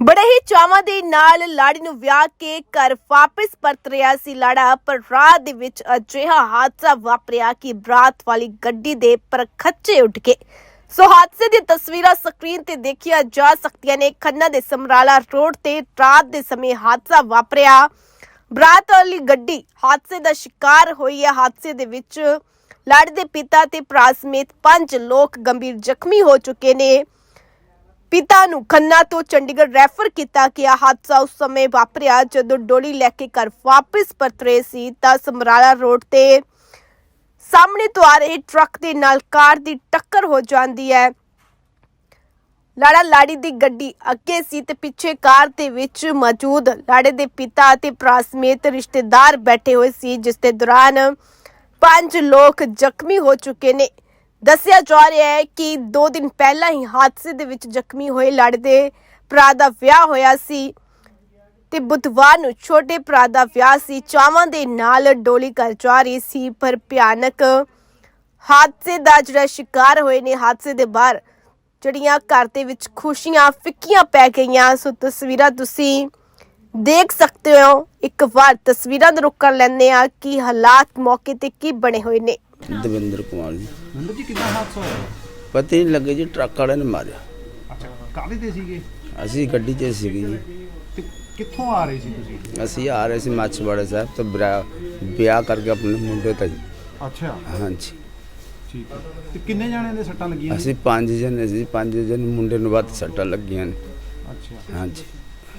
ਬੜੇ ਹੀ ਚਾਵਾਂ ਦੇ ਨਾਲ ਲਾੜੀ ਨੂੰ ਵਿਆਹ ਕੇ ਘਰ ਵਾਪਸ ਪਰਤ ਰਿਹਾ ਸੀ ਲਾੜਾ, ਪਰ ਰਾਹ ਦੇ ਵਿੱਚ ਅਜਿਹਾ ਹਾਦਸਾ ਵਾਪਰਿਆ ਕਿ ਬਰਾਤ ਵਾਲੀ ਗੱਡੀ ਦੇ ਪਰਖੱਚੇ ਉੱਡ ਗਏ। ਸੋ ਹਾਦਸੇ ਦੀ ਤਸਵੀਰਾਂ ਸਕਰੀਨ ਤੇ ਦੇਖੀਆਂ ਜਾ ਸਕਦੀਆਂ ਨੇ। ਖੰਨਾ ਦੇ ਸਮਰਾਲਾ ਰੋਡ ਤੇ ਰਾਤ ਦੇ ਸਮੇਂ ਹਾਦਸਾ ਵਾਪਰਿਆ। ਬਰਾਤ ਵਾਲੀ ਗੱਡੀ ਹਾਦਸੇ ਦਾ ਸ਼ਿਕਾਰ ਹੋਈ ਹੈ। ਹਾਦਸੇ ਦੇ ਵਿੱਚ ਲਾੜੀ ਦੇ ਪਿਤਾ ਤੇ ਭਰਾ ਸਮੇਤ ਪੰਜ ਲੋਕ ਗੰਭੀਰ ਜ਼ਖਮੀ ਹੋ ਚੁੱਕੇ ਨੇ। ਪਿਤਾ ਨੂੰ ਖੰਨਾ ਤੋਂ ਚੰਡੀਗੜ੍ਹ ਰੈਫਰ ਕੀਤਾ ਗਿਆ। ਹਾਦਸਾ ਉਸ ਸਮੇਂ ਵਾਪਰਿਆ ਜਦੋਂ ਡੋਲੀ ਲੈ ਕੇ ਘਰ ਵਾਪਸ ਪਰਤ ਸੀ ਤਾਂ ਸਮਰਾਲਾ ਰੋਡ ਤੇ ਸਾਹਮਣੇ ਤੋਂ ਆ ਰਹੇ ਟਰੱਕ ਦੇ ਨਾਲ ਕਾਰ ਦੀ ਟੱਕਰ ਹੋ ਜਾਂਦੀ ਹੈ। ਲਾੜਾ ਲਾੜੀ ਦੀ ਗੱਡੀ ਅੱਗੇ ਸੀ ਤੇ ਪਿੱਛੇ ਕਾਰ ਦੇ ਵਿੱਚ ਮੌਜੂਦ ਲਾੜੇ ਦੇ ਪਿਤਾ ਅਤੇ ਭਰਾ ਸਮੇਤ ਰਿਸ਼ਤੇਦਾਰ ਬੈਠੇ ਹੋਏ ਸੀ, ਜਿਸ ਦੇ ਦੌਰਾਨ ਪੰਜ ਲੋਕ ਜ਼ਖਮੀ ਹੋ ਚੁੱਕੇ ਨੇ। ਦੱਸਿਆ ਜਾ ਰਿਹਾ ਹੈ ਕਿ 2 ਦਿਨ ਪਹਿਲਾਂ ਹੀ ਹਾਦਸੇ ਦੇ ਵਿੱਚ ਜ਼ਖਮੀ ਹੋਏ ਲੜਦੇ ਭਰਾ ਦਾ ਵਿਆਹ ਹੋਇਆ ਸੀ ਤੇ ਬੁੱਧਵਾਰ ਨੂੰ ਛੋਟੇ ਭਰਾ ਦਾ ਵਿਆਹ ਸੀ। ਚਾਵਾਂ ਦੇ ਨਾਲ ਡੋਲੀ ਕਰ ਜਾ ਰਹੀ ਸੀ, ਪਰ ਭਿਆਨਕ ਹਾਦਸੇ ਦਾ ਜਿਹੜਾ ਸ਼ਿਕਾਰ ਹੋਏ ਨੇ, ਹਾਦਸੇ ਦੇ ਬਾਹਰ ਜਿਹੜੀਆਂ ਘਰ ਦੇ ਵਿੱਚ ਖੁਸ਼ੀਆਂ, ਫਿੱਕੀਆਂ ਪੈ ਗਈਆਂ। ਸੋ ਤਸਵੀਰਾਂ ਤੁਸੀਂ ਦੇਖ ਸਕਦੇ ਹੋ ਇੱਕ ਵਾਰ ਤਸਵੀਰਾਂ ਦਾ ਰੁਕ ਕਰ ਲੈਂਦੇ ਆ ਕਿ ਹਾਲਾਤ ਮੌਕੇ ਤੇ ਕੀ ਬਣੇ ਹੋਏ ਨੇ। ਦਵਿੰਦਰ ਕੁਮਾਰ ਜੀ। ਨੰਦਰ ਜੀ ਕਿੰਨਾ ਹਾਦਸਾ ਹੋਇਆ? ਪਤਾ ਹੀ ਨਹੀਂ ਲੱਗੇ ਜੀ ਟਰੱਕ ਵਾਲੇ ਨੇ ਮਾਰਿਆ। ਅੱਛਾ ਕਾਹਦੇ ਤੇ ਸੀਗੇ? ਅਸੀਂ ਗੱਡੀ 'ਚ ਸੀਗੇ ਜੀ। ਤੇ ਕਿੱਥੋਂ ਆ ਰਹੇ ਸੀ ਤੁਸੀਂ? ਅਸੀਂ ਆ ਰਹੇ ਸੀ ਮਾਛਵਾੜਾ ਸਾਹਿਬ ਤੋਂ ਵਿਆਹ ਵਿਆਹ ਕਰਕੇ ਆਪਣੇ ਮੁੰਡੇ ਤਾਂ ਜੀ। ਅੱਛਾ। ਹਾਂਜੀ। ਠੀਕ ਹੈ। ਤੇ ਕਿੰਨੇ ਜਾਣਿਆਂ ਦੇ ਸੱਟਾਂ ਲੱਗੀਆਂ ਅਸੀਂ ਪੰਜ ਜਣੇ ਸੀ ਪੰਜ ਜਣੇ ਮੁੰਡੇ ਨੂੰ ਵੱਧ ਸੱਟਾਂ ਲੱਗੀਆਂ ਨੇ। ਅੱਛਾ। ਹਾਂਜੀ।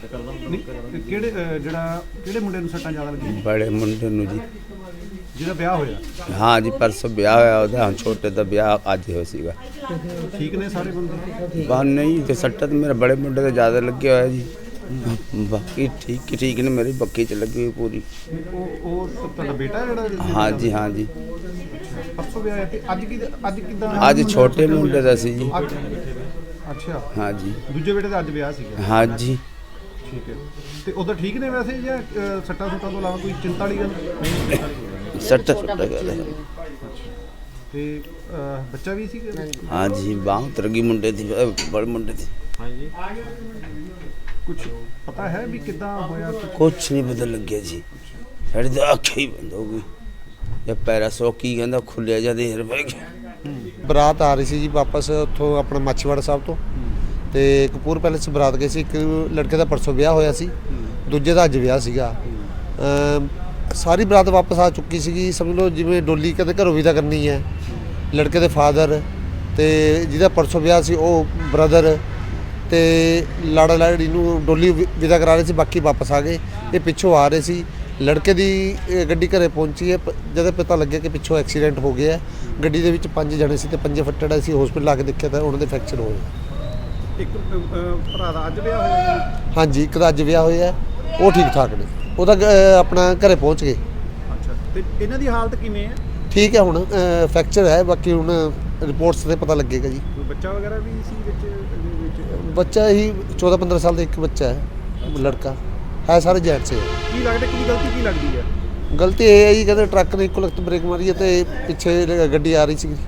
ਨਹੀਂ, ਤੇ ਕਿਹੜੇ ਅਹ, ਜਿਹੜਾ ਕਿਹੜੇ ਮੁੰਡੇ ਨੂੰ ਸੱਟਾਂ ਜ਼ਿਆਦਾ ਲੱਗੀਆਂ? ਬੜੇ ਮੁੰਡੇ ਨੂੰ ਜੀ। ਜਿਹਦਾ ਵਿਆਹ ਹੋਇਆ? ਹਾਂ ਜੀ ਪਰਸੋਂ ਵਿਆਹ ਹੋਇਆ ਉਹਦਾ ਹੁਣ ਛੋਟੇ ਦਾ ਵਿਆਹ ਅੱਜ ਹੋਇਆ ਸੀਗਾ। ਠੀਕ ਨੇ ਸਾਰੇ ਬੰਦੇ ਬਾਹਰ ਨਹੀਂ ਤੇ ਸੱਟਾਂ ਤਾਂ ਮੇਰੇ ਬੜੇ ਮੁੰਡੇ ਤੇ ਜ਼ਿਆਦਾ ਲੱਗਿਆ ਹੋਇਆ ਜੀ। ਬਾਕੀ ਠੀਕ ਠੀਕ ਨੇ ਮੇਰੀ ਬੱਕੀ 'ਚ ਲੱਗੀ ਹੋਈ ਪੂਰੀ। ਉਹ ਉਹ ਤਾਂ ਤੁਹਾਡਾ ਬੇਟਾ ਜਿਹੜਾ ਜਿਹਦੇ ਹਾਂ ਨਾਲ- ਜੀ ਹਾਂ ਜੀ। ਪਰਸੋਂ ਵਿਆਹ ਹੈ ਤੇ ਅੱਜ ਕੀ ਅੱਜ ਕਿਦਾਂ? ਅੱਜ ਛੋਟੇ ਮੁੰਡੇ ਦਾ ਸੀ ਜੀ। ਅੱਛਾ। ਹਾਂ ਜੀ। ਦੂਜੇ ਬੇਟੇ ਦਾ ਅੱਜ ਵਿਆਹ ਸੀਗਾ? ਹਾਂ ਜੀ। ਠੀਕ ਹੈ। ਤੇ ਉਧਰ ਠੀਕ ਨੇ ਵੈਸੇ ਜਾਂ ਅਹ, ਸੱਟਾਂ ਸੁੱਟਾਂ ਤੋਂ ਇਲਾਵਾ ਕੋਈ ਚਿੰਤਾ ਵਾਲੀ ਗੱਲ? ਨਹੀਂ ਸੱਟਾ ਸੁੱਟਾ ਗਿਆ ਤੇ ਬੱਚਾ ਵੀ ਹਾਂ ਜੀ ਬਾਹ ਉਤਰ ਗਈ ਮੁੰਡੇ ਦੀ ਅਹ ਬੜੇ ਮੁੰਡੇ ਦੀ। ਹਾਂਜੀ। ਕੁਝ ਪਤਾ ਹੈ ਵੀ ਕਿਦਾਂ ਹੋਇਆ? ਕਿ ਪਤਾ ਲੱਗਿਆ ਜੀ। ਸਾਡੀ ਤਾਂ ਅੱਖ ਹੀ ਬੰਦ ਹੋ ਗਈ ਇਹ ਪੈਰਾ ਸੋ ਕੀ ਕਹਿੰਦਾ ਖੁੱਲਿਆ ਜਾਂ ਦੇਰ ਪੈ ਗਿਆ ਬਰਾਤ ਆ ਰਹੀ ਸੀ ਜੀ ਵਾਪਸ ਉੱਥੋਂ ਆਪਣਾ ਮਾਛੀਵਾੜਾ ਸਾਹਿਬ ਤੋਂ। ਤੇ ਕਪੂਰ ਪੈਲੇਸ ਬਰਾਤ ਗਏ ਸੀ, ਇੱਕ ਲੜਕੇ ਦਾ ਪਰਸੋਂ ਵਿਆਹ ਹੋਇਆ ਸੀ, ਦੂਜੇ ਦਾ ਅੱਜ ਵਿਆਹ ਸੀਗਾ। ਸਾਰੀ ਬਰਾਤ ਵਾਪਸ ਆ ਚੁੱਕੀ ਸੀਗੀ, ਸਮਝ ਲਓ ਜਿਵੇਂ ਡੋਲੀ ਕਦੇ ਘਰੋਂ ਵਿਦਾ ਕਰਨੀ ਹੈ, ਲੜਕੇ ਦੇ ਫਾਦਰ ਤੇ ਜਿਹਦਾ ਪਰਸੋਂ ਵਿਆਹ ਸੀ ਉਹ ਬ੍ਰਦਰ ਤੇ ਲਾੜਾ ਲਾੜੀ ਨੂੰ ਡੋਲੀ ਵਿਦਾ ਕਰਾ ਰਹੇ ਸੀ, ਬਾਕੀ ਵਾਪਸ ਆ ਗਏ, ਇਹ ਪਿੱਛੋਂ ਆ ਰਹੇ ਸੀ। ਲੜਕੇ ਦੀ ਗੱਡੀ ਘਰੇ ਪਹੁੰਚੀ ਹੈ ਜਦੋਂ ਪਤਾ ਲੱਗਿਆ ਕਿ ਪਿੱਛੋਂ ਐਕਸੀਡੈਂਟ ਹੋ ਗਿਆ ਗੱਡੀ ਦੇ ਵਿੱਚ ਪੰਜ ਜਣੇ ਸੀ ਤੇ ਪੰਜੇ ਫੱਟੜ ਸੀ ਹਸਪੀਟਲ ਆ ਕੇ ਦੇਖਿਆ ਤਾਂ ਉਹਨਾਂ ਦੇ ਫ੍ਰੈਕਚਰ ਹੋਏ। ਇੱਕ ਅਹ, ਭਰਾ ਦਾ ਅੱਜ ਵਿਆਹ ਹੋਇਆ ਜੀ? ਹਾਂਜੀ ਇੱਕ ਦਾ ਅੱਜ ਵਿਆਹ ਹੋਇਆ। ਉਹ ਠੀਕ ਠਾਕ ਨੇ। ਉਹਦਾ ਅਹ, ਆਪਣਾ ਘਰੇ ਪਹੁੰਚ ਗਏ। ਅੱਛਾ ਤੇ ਇਹਨਾਂ ਦੀ ਹਾਲਤ ਕਿਵੇਂ ਹੈ? ਠੀਕ ਹੈ ਹੁਣ ਫ੍ਰੈਕਚਰ ਹੈ ਬਾਕੀ ਹੁਣ ਰਿਪੋਰਟਸ ਤੇ ਪਤਾ ਲੱਗੇਗਾ ਜੀ। ਕੋਈ ਬੱਚਾ ਵਗੈਰਾ ਵੀ ਸੀ ਵਿੱਚ ਇਹਦੇ ਵਿੱਚ? ਬੱਚਾ ਹੀ 14 15 ਸਾਲ ਦਾ ਇੱਕ ਬੱਚਾ ਹੈ ਲੜਕਾ। ਹੈ ਸਾਰੇ ਜੈਂਟਸ ਹੈ ਕੀ ਲੱਗਦਾ ਕੀ ਗਲਤੀ ਕੀ ਲੱਗਦੀ ਹੈ? ਗਲਤੀ ਇਹ ਹੈ ਜੀ ਕਹਿੰਦੇ ਟਰੱਕ ਨੇ ਇੱਕੋ ਲਖਤ ਬ੍ਰੇਕ ਮਾਰੀ ਹੈ ਤੇ ਪਿੱਛੇ ਗੱਡੀ ਆ ਰਹੀ ਸੀ